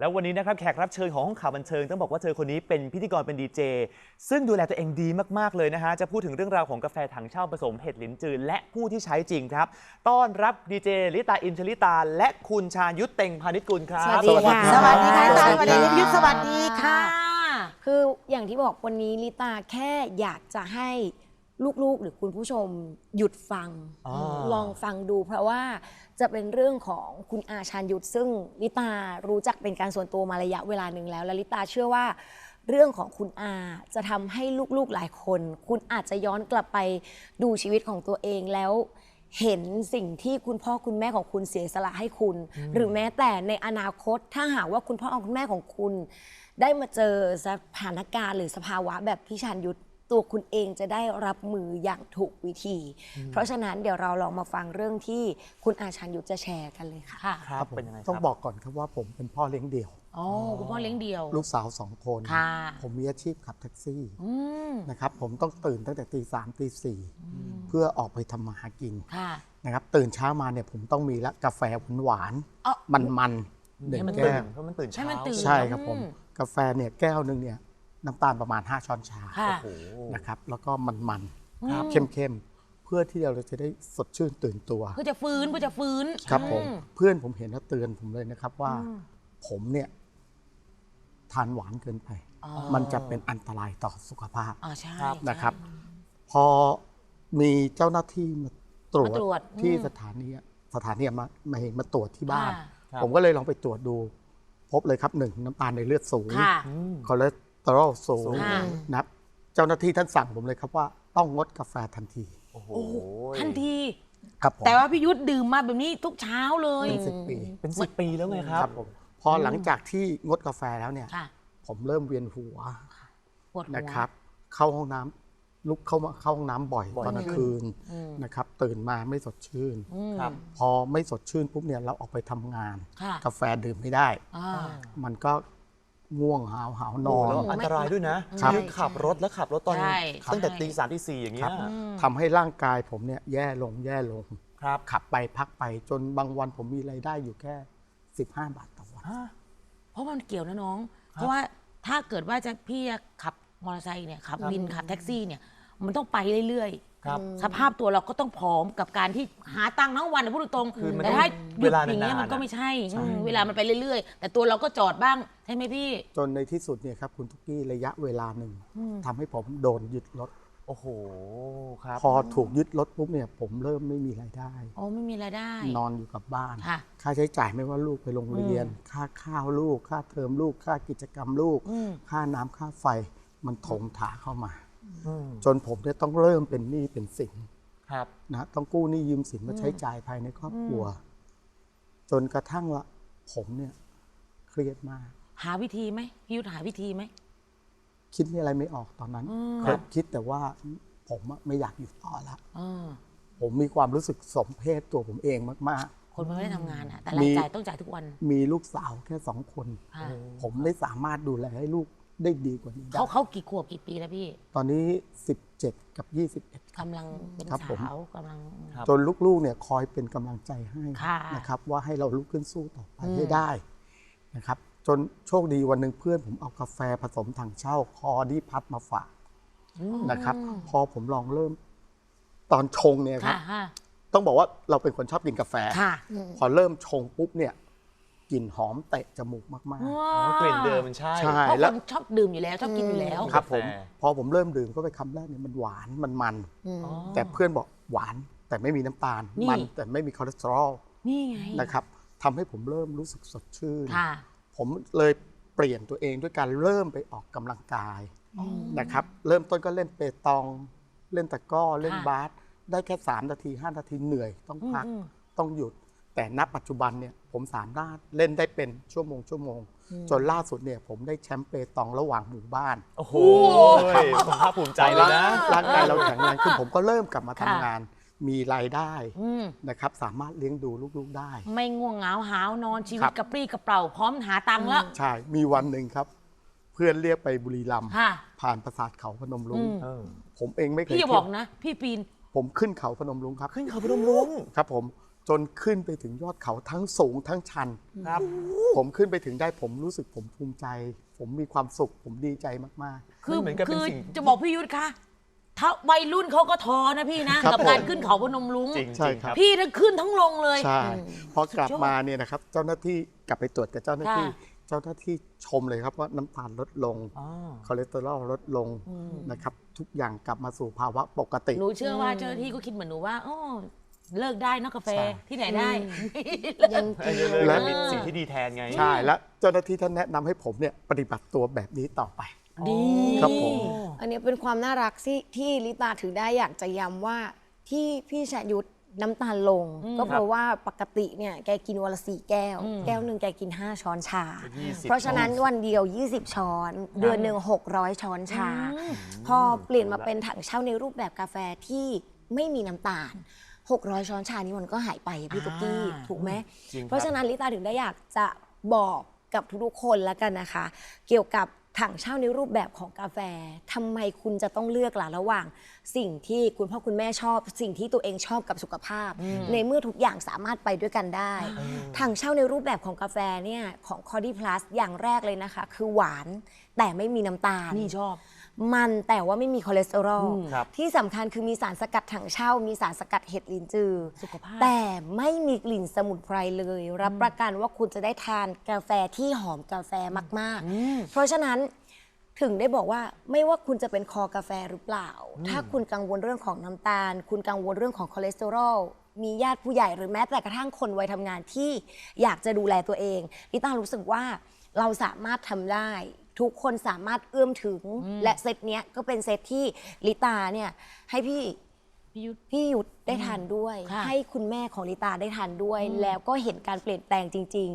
แล้ววันนี้นะครับแขกรับเชิญของห้องข่าวบันเทิงต้องบอกว่าเธอคนนี้เป็นพิธีกรเป็นดีเจซึ่งดูแลตัวเองดีมากๆเลยนะฮะจะพูดถึงเรื่องราวของกาแฟถังเช่าผสมเห็ดหลินจือและผู้ที่ใช้จริงครับ ต้อนรับดีเจลิตาอินชลิตา และคุณชาญยุทธเต็งพาณิชกุลครับ สวัสดีค่ะ สวัสดีค่ะสสวัวัสสดีดีค่ะยุทธสวัสดีค่ะ คืออย่างที่บอกวันนี้ลิตาแค่อยากจะให้ ลูกๆ หรือคุณผู้ชมหยุดฟังอ่า ลองฟังดู เพราะว่าจะเป็นเรื่องของคุณอาชาญยุทธซึ่งลิตารู้จักเป็นการส่วนตัวมาระยะเวลาหนึ่งแล้ว และลิตาเชื่อว่า เรื่องของคุณอาจะทำให้ลูกๆหลายคน คุณอาจจะย้อนกลับไปดูชีวิตของตัวเองแล้ว เห็นสิ่งที่คุณพ่อคุณแม่ของคุณเสียสละให้คุณ หรือแม้แต่ในอนาคตถ้าหากว่าคุณพ่อคุณแม่ของคุณ ได้มาเจอสถานการณ์หรือสภาวะแบบพี่ชันยุทธ ตัวคุณเองจะได้รับมืออย่างถูกวิธี เพราะฉะนั้นเดี๋ยวเราลองมาฟังเรื่องที่คุณอาชันยุทธจะแชร์กันเลยค่ะค่ะครับเป็นยังไงคต้องรับบอกก่อนครับว่าผมเป็นพ่อเลี้ยงเดี่ยวอ๋อคุณพ่อเลี้ยงเดี่ยว ลูกสาวสองคนค่ะผมมีอาชีพขับแท็กซี่อืมนะครับผมต้องตื่นตั้งแต่ตีสามตีสี่เพื่อออกไปทำมาหากินค่ะนะครับตื่นเช้ามาเนี่ยผมต้องมีละกาแฟหวานเอ้าๆมันๆหนึ่งให้มันแก้ตื่นวเพราะมันตื่นให้เช้ามันตื่นใช่ครับผมอืมกาแฟเนี่ยแก้วหนึ่งเนี่ย น้ำตาลประมาณ 5 ช้อนชาค่ะ โอ้โหนะครับ แล้วก็มันครับ ๆเข้มๆเพื่อที่เราจะได้สดชื่นตื่นตัว เพื่อจะฟื้นเพื่อจะฟื้นครับผมอื เพื่อนผมเห็นแล้วเตือนผมเลยนะครับว่า อืม ผมเนี่ยทานหวานเกินไป อ๋อมันจะเป็นอันตรายต่อสุขภาพอ๋อใช่ครับนะครับ พอมีเจ้าหน้าที่มาตรวจมาตรวจที่อืมสถานีสถานีมามามาตรวจที่บ้านค่ะครับผมก็เลยลองไปตรวจดู พบเลยครับหนึ่งน้ำตาลในเลือดสูงค่ะอืมคอเลส เตอรอลสูงค่ะ นะครับ เจ้าหน้าที่ท่านสั่งผมเลยครับว่าต้องงดกาแฟทันทีโอ้โหโอ้โหทันที ครับผมแต่ว่าพี่ยุทธดื่มมาแบบนี้ทุกเช้าเลย เป็นสิบปีเป็นสิบปีแล้วไงครับ ผมพอหลังจากที่งดกาแฟแล้วเนี่ย ค่ะผมเริ่มเวียนหัวปวดหัว นะครับ เข้าห้องน้ำลุกเข้ามาเข้าห้องน้ำบ่อยบ่อย ตอนกลางขึ้นคืนอืม นะครับ ตื่นมาไม่สดชื่น อืม ครับ พอไม่สดชื่นปุ๊บเนี่ยเราออกไปทำงาน ค่ะ กาแฟดื่มไม่ได้ อ่า มันก็ ง่วงหาวหาวนโอ้อโหนแล้วอันตรายด้วยนะครับ คือขับรถแล้วขับรถตอนใช่ ตั้งแต่ใช่ตีสามตีสี่อย่างเงี้ครัยบทำให้ร่างกายผมเนี่ยแย่ลงแย่ลง ครับ ขับไปพักไปจนบางวันผมมีรายได้อยู่แค่ 15 บาทต่อวัน เพราะมันเกี่ยวนะน้อง เพราะว่าถ้าเกิดว่าจะพี่จะขับมอเตอร์ไซค์เนี่ยขับวินขับแท็กซี่เนี่ยมันต้องไปเรื่อย ครับๆสภาพตัวเราก็ต้องพร้อมกับการที่หาตังค์ทั้งวันนะพูดตรงคือมันแต่ถ้าต้องหยุดเวลาอย่างเงี้ยนานๆมันก็อะไม่ใช่ อืมเวลามันไปเรื่อยๆ แต่ตัวเราก็จอดบ้างใช่ไหมพี่ จนในที่สุดเนี่ยครับคุณทุกกี้ระยะเวลาหนึ่งทำให้ผมโดนยึดรถ โอ้โหครับ พอถูกยึดรถปุ๊บเนี่ยผมเริ่มไม่มีรายได้อ๋อไม่มีรายได้ นอนอยู่กับบ้าน ค่ะ ค่าใช้จ่ายไม่ว่าลูกไปโรงเรียน ค่าข้าวลูก ค่าเทอมลูก ค่ากิจกรรมลูก อืม ค่าน้ำค่าไฟมันถมถาเข้ามาอืม จนผมเนี่ยต้องเริ่มเป็นหนี้เป็นสินครับ นะต้องกู้หนี้ยืมสินมาใช้จ่ายภายในครอบครัว จนกระทั่งว่าผมเนี่ยเครียดมาก หาวิธีไหมพี่ยุทธหาวิธีไหม คิดอะไรไม่ออกตอนนั้นอืมเคยคิดแต่ว่าผมอะไม่อยากอยู่ต่อละเออผมมีความรู้สึกสมเพศตัวผมเองมาก คนมันไม่ได้ทำงานอะแต่มีรายจ่ายต้องจ่ายทุกวัน ๆ มีลูกสาวแค่สองคน ค่ะ ผมไม่สามารถดูแลให้ลูก ได้ดีกว่านี้ได้เขาเขากี่ขวบกี่ปีแล้วพี่ตอนนี้ 17 กับ 21 กำลังเป็นครับผม สาวกำลัง ครับ จนลูกๆเนี่ยคอยเป็นกำลังใจให้ค่ะนะครับว่าให้เราลุกขึ้นสู้ต่อไปอืม ให้ได้นะครับ จนโชคดีวันหนึ่งเพื่อนผมเอากาแฟผสมถังเช่าคอดีพัดมาฝากอืมนะครับ พอผมลองเริ่มตอนชงเนี่ยครัค่ะบ ค่ะต้องบอกว่าเราเป็นคนชอบกินกาแฟ ค่ะ พอเริ่มชงปุ๊บเนี่ย กลิ่นหอมเตะจมูกมาก อ๋อกลิ่นเดิมมันใช่ใช่เพราะแล้คว นชอบดื่มอยู่แล้วชอบกินอยู่แล้วๆครับผมกาแฟ พอผมเริ่มดื่มก็ไปคำแรกเนี่ยมันหวานมันมันอ๋อ แต่เพื่อนบอกหวานแต่ไม่มีน้ำตาลนี่ มันแต่ไม่มีคอเลสเตอรอลนี่ไงนะครับทำให้ผมเริ่มรู้สึกสดชื่น ค่ะ ผมเลยเปลี่ยนตัวเองด้วยการเริ่มไปออกกำลังกายนะครับ เริ่มต้นก็เล่นเปตอง เล่นตะกร้อเล่นค่ะบาสได้แค่ 3 นาที 5 นาทีเหนื่อยต้องพัก อืมต้องหยุด แต่ณปัจจุบันเนี่ยผมสามารถเล่นได้เป็นชั่วโมงชั่วโมง จนล่าสุดเนี่ยผมได้แชมป์เปตองระหว่างหมู่บ้านโอ้โหผมภาคภูมิใจเลยนะร่างกายเราแข็งแรงขึ้นผมก็เริ่มกลับมาทำค่ะงาน มีรายได้อืมนะครับ สามารถเลี้ยงดูลูกๆได้ ไม่ง่วงเหงาหาวนอนชีวิครัตบกระปรี้กระเป๋าพร้อมหาตังค์แล้วใช่มีวันหนึ่งครับ เพื่อนเรียกไปบุรีรัมย์ค่ะผ่านปราสาทเขาพนมรุ้งอืมเออผมเองไม่เคยพี่อย่าเที่บยอกวนะ พี่ปีนผมขึ้นเขาพนมรุ้งครับ ขึ้นเขาพนมรุ้งครับผม จนขึ้นไปถึงยอดเขาทั้งสูงทั้งชัน ครับ ผมขึ้นไปถึงได้ผมรู้สึกผมภูมิใจ ผมมีความสุข ผมดีใจมาก คือมันเหมือนกับเป็นคือสิ่ง จะบอกพี่ยุทธคะถ้าวัยรุ่นเขาก็ท้อนะพี่นะ ครับกับการผม ขึ้นเขาพนมรุ้งจริงใช่จริงคครัรับ บ พี่ทั้งขึ้นทั้งลงเลย ๆ ใช่ พอกลับสุดยอดมาเนี่ยนะครับ เจ้าหน้าที่กลับไปตรวจกับเจ้าหน้าที่ ค่ะ เจ้าหน้าที่ชมเลยครับว่าน้ำตาลลดลงอ๋อคอเลสเตอรอลลดลงนะครับ ทุกอย่างกลับมาสู่ภาวะปกติ หนูเชื่อว่าเจ้าหน้าที่ก็คิดเหมือนหนูว่าอ๋อ เลิกได้เนอะกาแฟใช่ที่ไหนได้ ยังกินเลยและมีสิ่งที่ดีแทนไง ใช่และเจ้าหน้าที่ท่านแนะนำให้ผมเนี่ยปฏิบัติตัวแบบนี้ต่อไป ดี ครับผม อันนี้เป็นความน่ารักที่ที่ลิตาถือได้อยากจะย้ำว่าที่พี่ชยุทธน้ำตาลลง ก็เพราะว่าปกติเนี่ยแกกินวันละสี่แก้ว แก้วหนึ่งแกกิน 5 ช้อนชา 20 เพราะฉะนั้นวันเดียว 20 ช้อน เดือนหนึ่ง600 ช้อนชา พอเปลี่ยนมาเป็นถังเช่าในรูปแบบกาแฟที่ไม่มีน้ำตาล 600 ช้อนชานี้มันก็หายไปอะพี่ตุ๊กกี้อ่าถูกไหมจริงครับ เพราะฉะนั้นลิตาถึงได้อยากจะบอกกับทุกๆคนแล้วกันนะคะ เกี่ยวกับถังเช่าในรูปแบบของกาแฟทำไมคุณจะต้องเลือกล่ะระหว่าง สิ่งที่คุณพ่อคุณแม่ชอบ สิ่งที่ตัวเองชอบกับสุขภาพ ในเมื่อทุกอย่างสามารถไปด้วยกันได้ ถังเช่าในรูปแบบของกาแฟเนี่ยของ c o d y Plus อย่างแรกเลยนะคะ คือหวานแต่ไม่มีน้ำตาล นี่ชอบ มันแต่ว่าไม่มีคอเลสเตอรอลครับ ที่สำคัญคือมีสารสกัดถังเช่า มีสารสกัดเห็ดลินจือ สุขภาพ แต่ไม่มีกลิ่นสมุนไพรเลย รับประกันว่าคุณจะได้ทานกาแฟที่หอมกาแฟมาก ๆ เพราะฉะนั้นถึงได้บอกว่าไม่ว่าคุณจะเป็นคอกาแฟหรือเปล่า ถ้าคุณกังวลเรื่องของน้ำตาล คุณกังวลเรื่องของคอเลสเตอรอลมีญาติผู้ใหญ่หรือแม้แต่กระทั่งคนวัยทำงานที่อยากจะดูแลตัวเองลิต้ารู้สึกว่าเราสามารถทำได้ ทุกคนสามารถเอื้อมถึง และเซตเนี้ยก็เป็นเซตที่ลิตาเนี่ยให้พี่พี่ยุทธ พี่ยุทธได้ทานด้วย ค่ะให้คุณแม่ของลิตาได้ทานด้วย แล้วก็เห็นการเปลี่ยนแปลงจริง